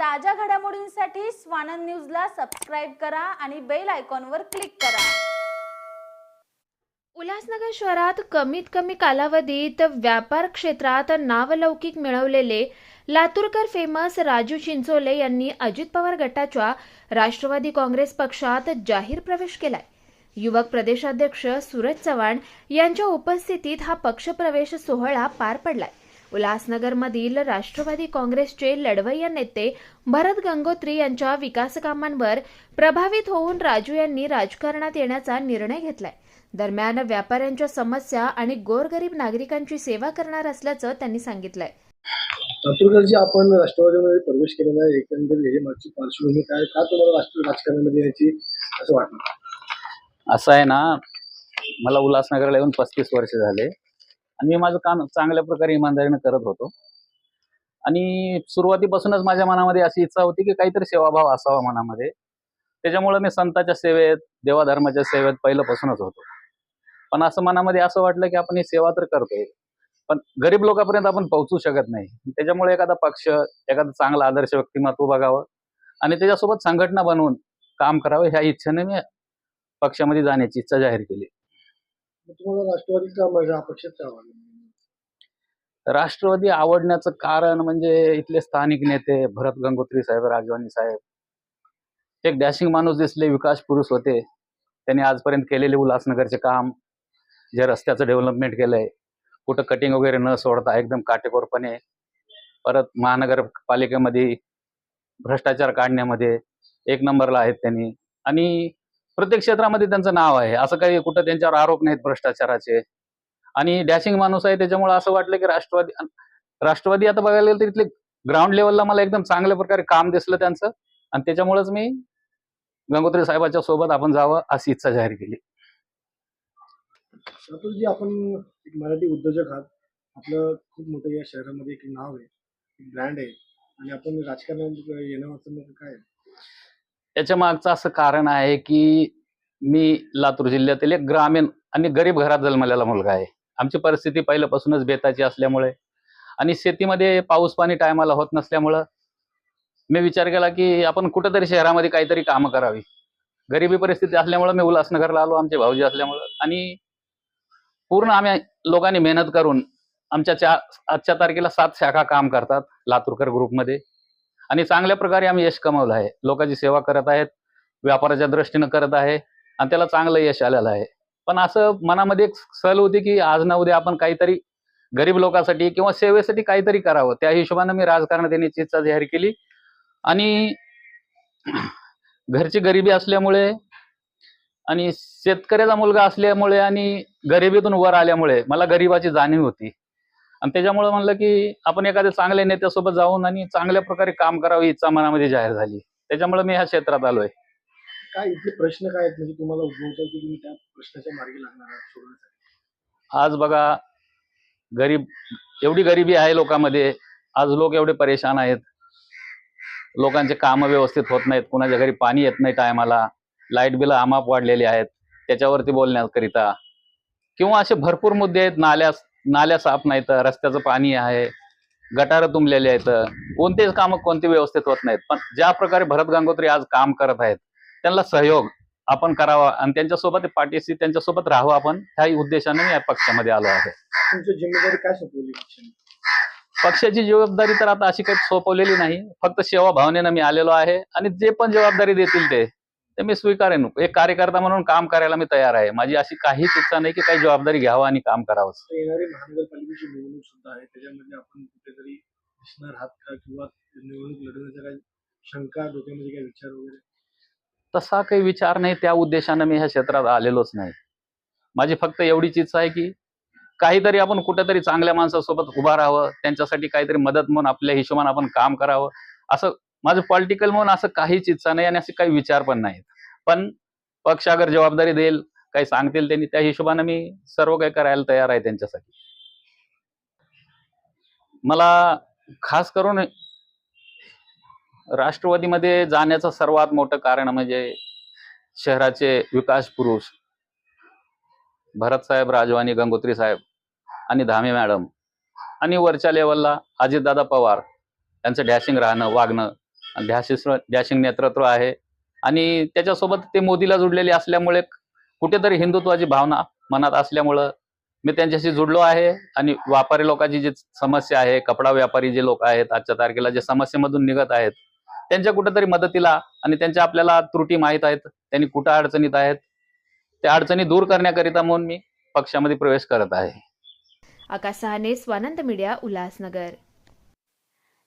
ताज्या घडामोडींसाठी स्वानंद न्यूजला सबस्क्राईब करा आणि बेल आयकॉनवर क्लिक करा. उल्हासनगर शहरात कमीत कमी कालावधीत व्यापार क्षेत्रात नावलौकिक मिळवलेले लातूरकर फेमस राजू चिंचोले यांनी अजित पवार गटाच्या राष्ट्रवादी काँग्रेस पक्षात जाहीर प्रवेश केलाय. युवक प्रदेशाध्यक्ष सूरज चव्हाण यांच्या उपस्थितीत हा पक्षप्रवेश सोहळा पार पडलाय. उल्हासनगरमधील राष्ट्रवादी काँग्रेसचे लढवय्या नेते भरत गंगोत्री यांच्या विकासकामांवर प्रभावित होऊन राजू यांनी राजकारणात येण्याचा निर्णय घेतलाय. दरम्यान व्यापाऱ्यांच्या समस्या आणि गोरगरीब नागरिकांची सेवा करणार असल्याचं त्यांनी सांगितलंय. लातूरकरजी आपण राष्ट्रवादीमध्ये प्रवेश केलेला आहे एकंदरीत पार्श्वभूमी काय का तुम्हाला राष्ट्रीय राजकारणामध्ये याची असं वाटलं असं आहे ना मला उल्हासनगरला येऊन पस्तीस वर्ष झाले. आणि मी माझं काम चांगल्या प्रकारे इमानदारीने करत होतो. आणि सुरुवातीपासूनच माझ्या मनामध्ये अशी इच्छा होती की काहीतरी सेवाभाव असावा मनामध्ये. त्याच्यामुळे मी संताच्या सेवेत देवाधर्माच्या सेवेत पहिल्यापासूनच होतो. पण असं मनामध्ये असं वाटलं की आपण ही सेवा तर करतोय. पण गरीब लोकांपर्यंत आपण पोहोचू शकत नाही. त्याच्यामुळे एखादा पक्ष एखादा चांगला आदर्श व्यक्तिमत्व बघावं आणि त्याच्यासोबत संघटना बनवून काम करावं ह्या इच्छेने मी पक्षामध्ये जाण्याची इच्छा जाहीर केली. तुम्हाला राष्ट्रवादीचा माझ्या अपक्षात का आवडलं? राष्ट्रवादी आवडण्याचं कारण म्हणजे इथले स्थानिक नेते भरत गंगोत्री साहेब राजवानी साहेब. एक डॅशिंग माणूस दिसले विकास पुरुष होते. त्यांनी आजपर्यंत केलेले उल्हासनगरचे काम जे रस्त्याचं डेव्हलपमेंट केलंय कुठं कटिंग वगैरे न सोडता एकदम काटेकोरपणे. परत महानगरपालिकेमध्ये भ्रष्टाचार काढण्यामध्ये एक नंबरला आहेत त्यांनी. आणि प्रत्येक क्षेत्रामध्ये त्यांचं नाव आहे. असं काही कुठं त्यांच्यावर आरोप नाहीत भ्रष्टाचाराचे. आणि डॅशिंग माणूस आहे त्याच्यामुळे असं वाटलं की राष्ट्रवादी राष्ट्रवादी आता बघायला गेलं तर इथले ग्राउंड लेवलला मला एकदम चांगल्या प्रकारे काम दिसलं त्यांचं. आणि त्याच्यामुळेच मी गंगोत्री साहेबाच्या सोबत आपण जावं अशी इच्छा जाहीर केली. लातूरजी आपण एक मराठी उद्योजक आहात. आपलं खूप मोठं या शहरामध्ये एक नाव आहे एक ब्रँड आहे. आणि आपण राजकारणात येणं काय याच्या मागचं असं कारण आहे की मी लातूर जिल्ह्यातील एक ग्रामीण आणि गरीब घरात जन्मलेला मुलगा आहे. आमची परिस्थिती पहिल्यापासूनच बेताची असल्यामुळे आणि शेतीमध्ये पाऊस पाणी टायमाला होत नसल्यामुळं मी विचार केला की आपण कुठंतरी शहरामध्ये काहीतरी कामं करावी. गरिबी परिस्थिती असल्यामुळं मी उल्हासनगरला आलो आमचे भाऊजी असल्यामुळं आणि पूर्ण आम्ही लोकांनी मेहनत करून आमच्या चा आजच्या तारखेला सात शाखा काम करतात लातूरकर ग्रुपमध्ये आणि चांगल्या प्रकारे आम्ही यश कमवलं आहे. लोकांची सेवा करत आहेत व्यापाराच्या दृष्टीनं करत आहे आणि त्याला चांगलं यश आलेलं आहे. पण असं मनामध्ये एक सल होती की आज ना उद्या आपण काहीतरी गरीब लोकांसाठी किंवा सेवेसाठी काहीतरी करावं. त्या हिशोबानं मी राजकारणात येण्याची इच्छा जाहीर केली. आणि घरची गरिबी असल्यामुळे आणि शेतकऱ्याचा मुलगा असल्यामुळे आणि गरिबीतून वर आल्यामुळे मला गरिबाची जाणीव होती. आणि त्याच्यामुळे म्हणलं की आपण एखाद्या चांगल्या नेत्यासोबत जाऊन आणि चांगल्या प्रकारे काम करावं इच्छा मनामध्ये जाहीर झाली. त्याच्यामुळे मी ह्या क्षेत्रात आलोय. काय इथले प्रश्न काय आहेत? म्हणजे तुम्हाला उद्भवतात की तुम्ही त्या प्रश्नाच्या मार्गी लागणार आहात सोडवण्यासाठी? आज बघा गरीब एवढी गरिबी आहे लोकांमध्ये. आज लोक एवढे परेशान आहेत. लोकांचे कामं व्यवस्थित होत नाहीत. कुणाच्या घरी पाणी येत नाही टायमाला. लाइट बिल अमाप वाढलेली आहेत. त्याच्यावरती बोलण्याकरिता. किंवा असे भरपूर मुद्दे आहेत. नाल्या नाल्या साफ नाहीत रस्त्याचं पाणी आहे गटारं तुंबलेले आहेत. कोणतेच कामं कोणते व्यवस्थित होत नाहीत. पण ज्या प्रकारे भरत गंगोत्री आज काम करत आहेत त्यांना सहयोग आपण करावा आणि त्यांच्यासोबत पाठीशी त्यांच्यासोबत राहावं आपण ह्या उद्देशाने मी या पक्षामध्ये आलो आहे. तुमची जिम्मेदारी काय सोपवली पक्षाची जबाबदारी तर आता अशी काही सोपवलेली नाही. फक्त सेवा भावनेनं मी आलेलो आहे आणि जे पण जबाबदारी देतील ते. ते मी स्वीकारेन. एक कार्यकर्ता म्हणून काम करायला मी तयार आहे. माझी अशी काहीच इच्छा नाही की काही जबाबदारी घ्यावं आणि काम करावं येणारी महानगरपालिकेची निवडणूक सुद्धा आहे. त्याच्यामध्ये आपण कुठेतरी दिसणार आहात का? किंवा निवडणूक लढवण्याचा काही शंका डोक्यामध्ये काही विचार वगैरे? तसा काही विचार नाही. त्या उद्देशानं मी ह्या क्षेत्रात आलेलोच नाही. माझी फक्त एवढीच इच्छा आहे की काहीतरी आपण कुठेतरी चांगल्या माणसासोबत उभा राहावं. त्यांच्यासाठी काहीतरी मदत म्हणून आपल्या हिशोबाने आपण काम करावं. असं माझं पॉलिटिकल म्हणून असं काहीच इच्छा नाही आणि असे काही विचार पण नाहीत. पण पक्ष अगर जबाबदारी देईल काही सांगतील त्यांनी त्या हिशोबाने मी सर्व काही करायला तयार आहे त्यांच्यासाठी. मला खास करून राष्ट्रवादीमध्ये जाण्याचं सर्वात मोठं कारण म्हणजे शहराचे विकास पुरुष भरत साहेब राजवानी गंगोत्री साहेब आणि धामे मॅडम आणि वरच्या लेवलला अजितदादा पवार यांचं डॅशिंग राहणं वागणं ध्याशिस ध्यासिंग नेतृत्व आहे. आणि त्याच्यासोबत ते मोदीला जुडलेले असल्यामुळे कुठेतरी हिंदुत्वाची भावना मनात असल्यामुळं मी त्यांच्याशी जुडलो आहे. आणि व्यापारी लोकांची जी समस्या आहे कपडा व्यापारी जे लोक आहेत आजच्या तारखेला जे समस्येमधून निघत आहेत त्यांच्या कुठेतरी मदतीला आणि त्यांच्या आपल्याला त्रुटी माहीत आहेत त्यांनी कुठं अडचणीत आहेत त्या अडचणी दूर करण्याकरिता म्हणून मी पक्षामध्ये प्रवेश करत आहे. आकाश सहाने स्वानंद मीडिया उल्हासनगर.